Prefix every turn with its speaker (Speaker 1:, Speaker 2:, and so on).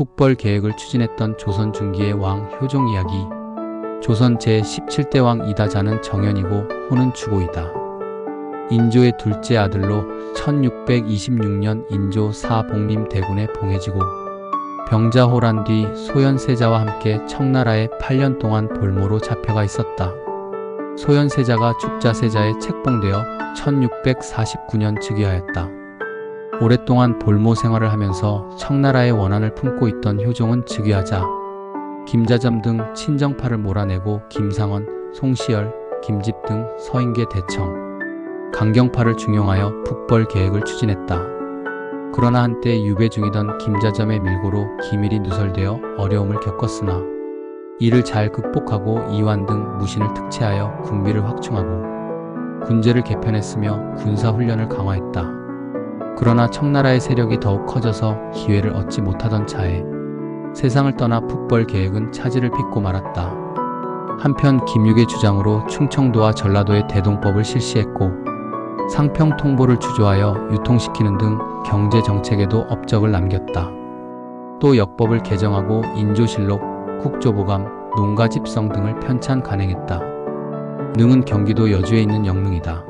Speaker 1: 북벌 계획을 추진했던 조선 중기의 왕 효종 이야기. 조선 제17대 왕 이다자는 정연이고 호는 주고이다. 인조의 둘째 아들로 1626년 인조 사복림 대군에 봉해지고 병자호란 뒤 소현세자와 함께 청나라에 8년 동안 볼모로 잡혀가 있었다. 소현세자가 축자세자에 책봉되어 1649년 즉위하였다. 오랫동안 볼모 생활을 하면서 청나라의 원한을 품고 있던 효종은 즉위하자 김자점 등 친정파를 몰아내고 김상원, 송시열, 김집 등 서인계 대청, 강경파를 중용하여 북벌 계획을 추진했다. 그러나 한때 유배 중이던 김자점의 밀고로 기밀이 누설되어 어려움을 겪었으나 이를 잘 극복하고 이완 등 무신을 특채하여 군비를 확충하고 군제를 개편했으며 군사훈련을 강화했다. 그러나 청나라의 세력이 더욱 커져서 기회를 얻지 못하던 차에 세상을 떠나 북벌 계획은 차질을 빚고 말았다. 한편 김육의 주장으로 충청도와 전라도에 대동법을 실시했고 상평 통보를 주조하여 유통시키는 등 경제 정책에도 업적을 남겼다. 또 역법을 개정하고 인조실록, 국조보감, 농가집성 등을 편찬 간행했다. 능은 경기도 여주에 있는 영릉이다.